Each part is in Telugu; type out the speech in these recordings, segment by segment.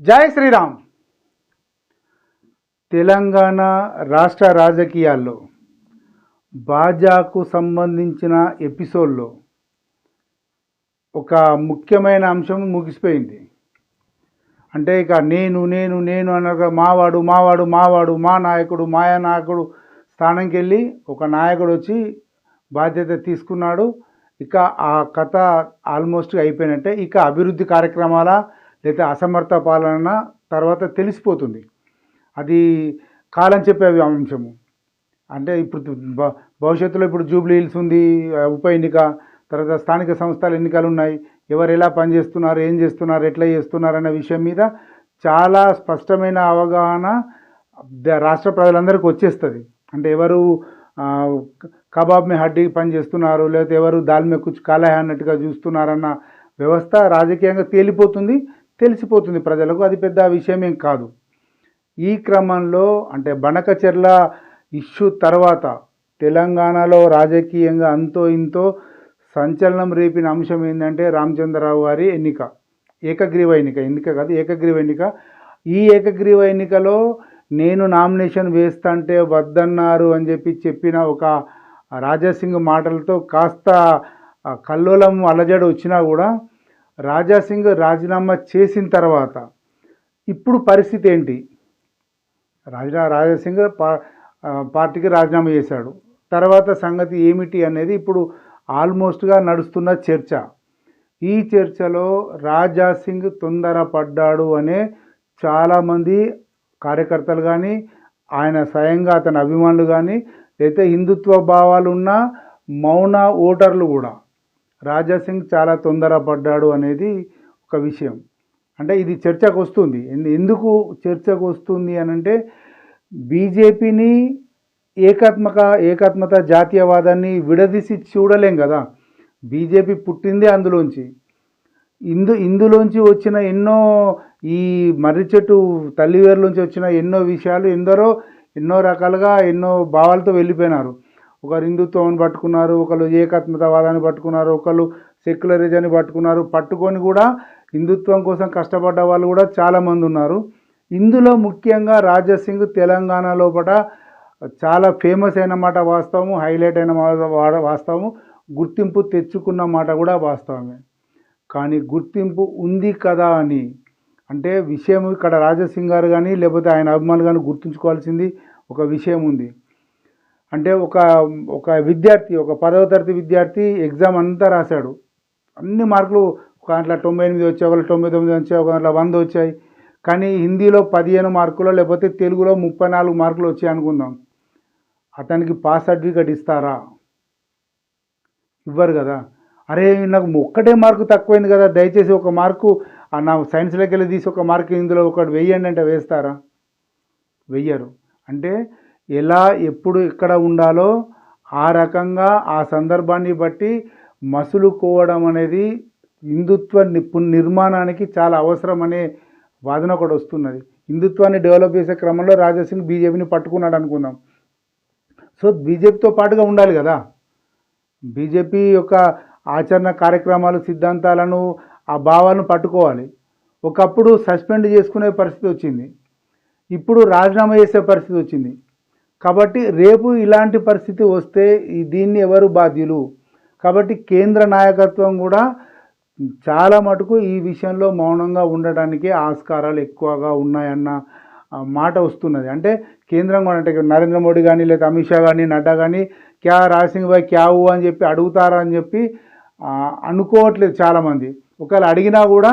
జై శ్రీరామ్. తెలంగాణ రాష్ట్ర రాజకీయాల్లో బాజాకు సంబంధించిన ఎపిసోడ్లో ఒక ముఖ్యమైన అంశం ముగిసిపోయింది. అంటే ఇక నేను నేను నేను అనగా మావాడు మావాడు మావాడు మా నాయకుడు మాయా నాయకుడు స్థానంకి వెళ్ళి ఒక నాయకుడు వచ్చి బాధ్యత తీసుకున్నాడు. ఇక ఆ కథ ఆల్మోస్ట్ అయిపోయినట్టే. ఇక అభివృద్ధి కార్యక్రమాల లేకపోతే అసమర్థ పాలన తర్వాత తెలిసిపోతుంది. అది కాలం చెప్పే అంశము. అంటే ఇప్పుడు భవిష్యత్తులో ఇప్పుడు జూబ్లీ హిల్స్ ఉంది ఉప ఎన్నిక తర్వాత స్థానిక సంస్థల ఎన్నికలు ఉన్నాయి. ఎవరు ఎలా పనిచేస్తున్నారు ఏం చేస్తున్నారు ఎట్లా చేస్తున్నారు అనే విషయం మీద చాలా స్పష్టమైన అవగాహన రాష్ట్ర ప్రజలందరికీ వచ్చేస్తుంది. అంటే ఎవరు కబాబ్ మే హడ్డీ పని చేస్తున్నారు లేకపోతే ఎవరు దాల్మే కుచ్ అన్నట్టుగా చూస్తున్నారన్న వ్యవస్థ రాజకీయంగా తేలిపోతుంది. తెలిసిపోతుంది ప్రజలకు. అది పెద్ద విషయం ఏం కాదు. ఈ క్రమంలో అంటే బనకచెర్ల ఇష్యూ తర్వాత తెలంగాణలో రాజకీయంగా అంతో ఇంతో సంచలనం రేపిన అంశం ఏంటంటే రామచంద్రరావు గారి ఎన్నిక ఏకగ్రీవ ఎన్నిక. ఎన్నిక కాదు? ఏకగ్రీవ ఎన్నిక. ఈ ఏకగ్రీవ ఎన్నికలో నేను నామినేషన్ వేస్తంటే వద్దన్నారు అని చెప్పి చెప్పిన ఒక రాజాసింగ్ మాటలతో కాస్త కల్లోలం అలజడి వచ్చినా కూడా రాజాసింగ్ రాజీనామా చేసిన తర్వాత ఇప్పుడు పరిస్థితి ఏంటి? రాజా రాజాసింగ్ పార్టీకి రాజీనామా చేశాడు. తర్వాత సంగతి ఏమిటి అనేది ఇప్పుడు ఆల్మోస్ట్గా నడుస్తున్న చర్చ. ఈ చర్చలో రాజా సింగ్ తొందరపడ్డాడు అనే చాలామంది కార్యకర్తలు కానీ ఆయన స్వయంగా అతని అభిమానులు కానీ లేకపోతే హిందుత్వ భావాలు ఉన్న మౌన ఓటర్లు కూడా రాజా సింగ్ చాలా తొందరపడ్డాడు అనేది ఒక విషయం. అంటే ఇది చర్చకు వస్తుంది. ఎందు- ఎందుకు చర్చకు వస్తుంది అని అంటే బీజేపీని ఏకాత్మక ఏకాత్మత జాతీయవాదాన్ని విడదీసి చూడలేం కదా. బీజేపీ పుట్టిందే అందులోంచి. ఇందు ఇందులోంచి వచ్చిన ఎన్నో ఈ మర్రి చెట్టు తల్లివేరులోంచి వచ్చిన ఎన్నో విషయాలు ఎందరో ఎన్నో రకాలుగా ఎన్నో భావాలతో వెళ్ళిపోయినారు. ఒకరు హిందుత్వాన్ని పట్టుకున్నారు ఒకరు ఏకాత్మతవాదాన్ని పట్టుకున్నారు ఒకరు సెక్యులరిజాన్ని పట్టుకున్నారు. పట్టుకొని కూడా హిందుత్వం కోసం కష్టపడ్డ వాళ్ళు కూడా చాలామంది ఉన్నారు. ఇందులో ముఖ్యంగా రాజసింగ్ తెలంగాణ లోపల చాలా ఫేమస్ అయిన మాట వాస్తవము హైలైట్ అయిన వాస్తవము. గుర్తింపు తెచ్చుకున్న మాట కూడా వాస్తవమే. కానీ గుర్తింపు ఉంది కదా అని అంటే విషయం ఇక్కడ రాజసింగ్ గారు కానీ లేకపోతే ఆయన అభిమానులు కానీ గుర్తుంచుకోవాల్సింది ఒక విషయం ఉంది. అంటే ఒక ఒక విద్యార్థి ఒక పదవ తరగతి విద్యార్థి ఎగ్జామ్ అంతా రాశాడు. అన్ని మార్కులు ఒక దాంట్లో తొంభై ఎనిమిది వచ్చాయి ఒకళ్ళు తొంభై తొమ్మిది వచ్చాయి ఒక దాంట్లో వంద వచ్చాయి. కానీ హిందీలో పదిహేను మార్కులు లేకపోతే తెలుగులో ముప్పై నాలుగు మార్కులు వచ్చాయి అనుకుందాం. అతనికి పాస్ సర్టిఫికేట్ ఇస్తారా? ఇవ్వరు కదా. అరే నాకు ఒక్కటే మార్కు తక్కువైంది కదా. దయచేసి ఒక మార్కు ఆ నా సైన్స్లోకి వెళ్ళి తీసి ఒక మార్కు ఇందులో ఒకటి వెయ్యండి అంటే వేస్తారా? వెయ్యరు అంటే ఎలా ఎప్పుడు ఎక్కడ ఉండాలో ఆ రకంగా ఆ సందర్భాన్ని బట్టి మసులుకోవడం అనేది హిందుత్వ నిపు నిర్మాణానికి చాలా అవసరం అనే వాదన ఒకటి వస్తున్నది. హిందుత్వాన్ని డెవలప్ చేసే క్రమంలో రాజాసింగ్ బీజేపీని పట్టుకున్నాడు అనుకుందాం. సో బీజేపీతో పాటుగా ఉండాలి కదా. బీజేపీ యొక్క ఆచరణ కార్యక్రమాలు సిద్ధాంతాలను ఆ భావాలను పట్టుకోవాలి. ఒకప్పుడు సస్పెండ్ చేసుకునే పరిస్థితి వచ్చింది. ఇప్పుడు రాజీనామా చేసే పరిస్థితి వచ్చింది. కాబట్టి రేపు ఇలాంటి పరిస్థితి వస్తే దీన్ని ఎవరు బాధ్యులు? కాబట్టి కేంద్ర నాయకత్వం కూడా చాలా మటుకు ఈ విషయంలో మౌనంగా ఉండడానికి ఆస్కారాలు ఎక్కువగా ఉన్నాయన్న మాట వస్తున్నది. అంటే కేంద్రం కూడా అంటే నరేంద్ర మోడీ కానీ లేదా అమిత్ షా కానీ నడ్డా కానీ క్యా రాసింగ్ బాయ్ క్యా హూ అని చెప్పి అడుగుతారా అని చెప్పి అనుకోవట్లేదు చాలామంది. ఒకవేళ అడిగినా కూడా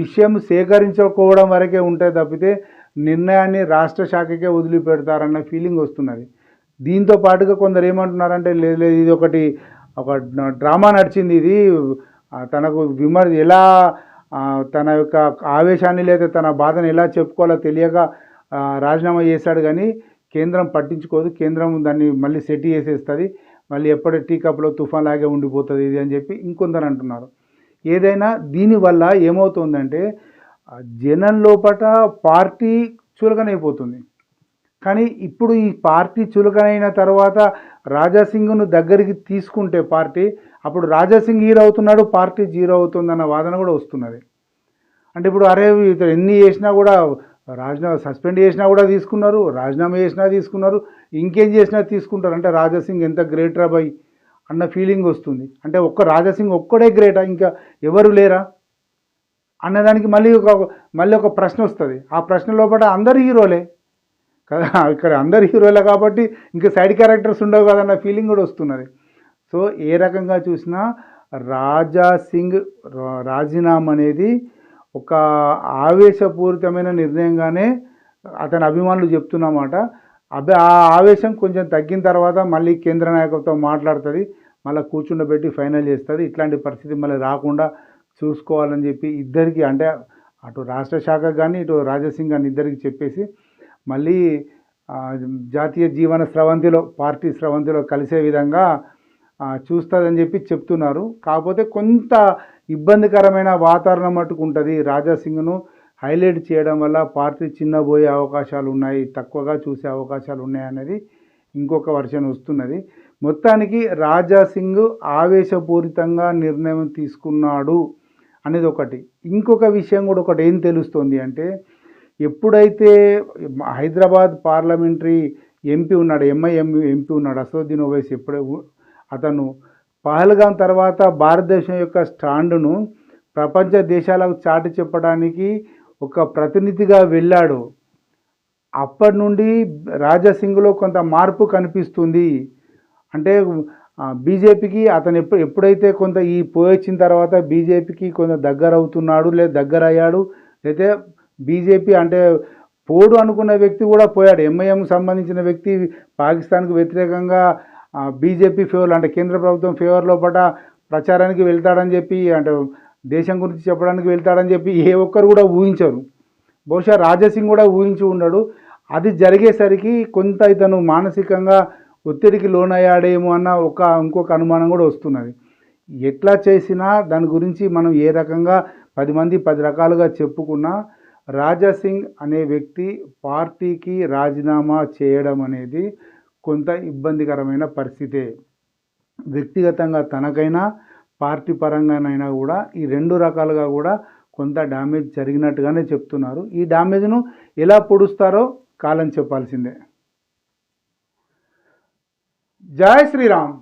విషయం సేకరించుకోవడం వరకే ఉంటే తప్పితే నిర్ణయాన్ని రాష్ట్ర శాఖకే వదిలిపెడతారన్న ఫీలింగ్ వస్తున్నది. దీంతో పాటుగా కొందరు ఏమంటున్నారంటే లేదు లేదు ఇది ఒకటి ఒక డ్రామా నడిచింది ఇది. తనకు విమర్ ఎలా తన యొక్క ఆవేశాన్ని లేదా తన బాధను ఎలా చెప్పుకోవాలో తెలియక రాజీనామా చేశాడు కానీ కేంద్రం పట్టించుకోదు. కేంద్రం దాన్ని మళ్ళీ సెట్ చేసేస్తుంది. మళ్ళీ ఎప్పటి టీ కప్లో తుఫాన్ లాగే ఉండిపోతుంది ఇది అని చెప్పి ఇంకొందరు అంటున్నారు. ఏదైనా దీనివల్ల ఏమవుతుందంటే జనం లోపట పార్టీ చులకనైపోతుంది. కానీ ఇప్పుడు ఈ పార్టీ చులకనైన తర్వాత రాజాసింగ్ను దగ్గరికి తీసుకుంటే పార్టీ అప్పుడు రాజాసింగ్ హీరో అవుతున్నాడు పార్టీ జీరో అవుతుందన్న వాదన కూడా వస్తున్నది. అంటే ఇప్పుడు అరే ఇతను ఎన్ని చేసినా కూడా రాజీనామా సస్పెండ్ చేసినా కూడా తీసుకున్నారు రాజీనామా చేసినా తీసుకున్నారు ఇంకేం చేసినా తీసుకుంటారు. అంటే రాజాసింగ్ ఎంత గ్రేట్ రా అన్న ఫీలింగ్ వస్తుంది. అంటే ఒక్క రాజాసింగ్ ఒక్కడే గ్రేటా? ఇంకా ఎవరు లేరా? అన్నదానికి మళ్ళీ ఒక మళ్ళీ ఒక ప్రశ్న వస్తుంది. ఆ ప్రశ్న లోపల అందరు హీరోలే. కదా ఇక్కడ అందరు హీరోలే కాబట్టి ఇంకా సైడ్ క్యారెక్టర్స్ ఉండవు కదన్న ఫీలింగ్ కూడా వస్తున్నది. సో ఏ రకంగా చూసినా రాజా సింగ్ రాజీనామా అనేది ఒక ఆవేశపూరితమైన నిర్ణయంగానే అతని అభిమానులు చెప్తున్నమాట. అభి ఆ ఆవేశం కొంచెం తగ్గిన తర్వాత మళ్ళీ కేంద్ర నాయకత్వం మాట్లాడుతుంది. మళ్ళీ కూర్చుండబెట్టి ఫైనల్ చేస్తుంది. ఇట్లాంటి పరిస్థితి మళ్ళీ రాకుండా చూసుకోవాలని చెప్పి ఇద్దరికి అంటే అటు రాష్ట్ర శాఖ కానీ ఇటు రాజసింగ్ కానీ ఇద్దరికి చెప్పేసి మళ్ళీ జాతీయ జీవన స్రవంతిలో పార్టీ స్రవంతిలో కలిసే విధంగా చూస్తుందని చెప్పి చెప్తున్నారు. కాకపోతే కొంత ఇబ్బందికరమైన వాతావరణం మట్టుకు ఉంటుంది. రాజాసింగ్ను హైలైట్ చేయడం వల్ల పార్టీ చిన్నబోయే అవకాశాలు ఉన్నాయి తక్కువగా చూసే అవకాశాలు ఉన్నాయి అనేది ఇంకొక వర్షన్ వస్తున్నది. మొత్తానికి రాజా సింగ్ ఆవేశపూరితంగా నిర్ణయం తీసుకున్నాడు. అనేది ఒకటి. ఇంకొక విషయం కూడా ఒకటి ఏం తెలుస్తుంది అంటే ఎప్పుడైతే హైదరాబాద్ పార్లమెంటరీ ఎంపీ ఉన్నాడు ఎంఐఎం ఎంపీ ఉన్నాడు అసదుద్దీన్ ఓవైసీ ఎప్పుడే అతను పహల్గాం తర్వాత భారతదేశం యొక్క స్టాండును ప్రపంచ దేశాలకు చాటి చెప్పడానికి ఒక ప్రతినిధిగా వెళ్ళాడు. అప్పటి నుండి రాజాసింగ్లో కొంత మార్పు కనిపిస్తుంది. అంటే బీజేపీకి అతను ఎప్పుడు ఎప్పుడైతే కొంత ఈ పోయొచ్చిన తర్వాత బీజేపీకి కొంత దగ్గర అవుతున్నాడు లేదా దగ్గర అయ్యాడు అయితే బీజేపీ అంటే పోడు అనుకున్న వ్యక్తి కూడా పోయాడు. ఎంఐఎం సంబంధించిన వ్యక్తి పాకిస్తాన్కు వ్యతిరేకంగా బీజేపీ ఫేవర్ అంటే కేంద్ర ప్రభుత్వం ఫేవర్లో పట ప్రచారానికి వెళ్తాడని చెప్పి అంటే దేశం గురించి చెప్పడానికి వెళ్తాడని చెప్పి ఏ ఒక్కరు కూడా ఊహించరు. బహుశా రాజసింగ్ కూడా ఊహించి ఉండడు. అది జరిగేసరికి కొంత ఇతను మానసికంగా ఒత్తిడికి లోనయ్యాడేమో అన్న ఒక ఇంకొక అనుమానం కూడా వస్తున్నది. ఎట్లా చేసినా దాని గురించి మనం ఏ రకంగా పది మంది పది రకాలుగా చెప్పుకున్నా రాజా సింగ్ అనే వ్యక్తి పార్టీకి రాజీనామా చేయడం అనేది కొంత ఇబ్బందికరమైన పరిస్థితే. వ్యక్తిగతంగా తనకైనా పార్టీ పరంగానైనా కూడా ఈ రెండు రకాలుగా కూడా కొంత డ్యామేజ్ జరిగినట్టుగానే చెప్తున్నారు. ఈ డ్యామేజ్ను ఎలా పొడుస్తారో కాలం చెప్పాల్సిందే. జై శ్రీరామ్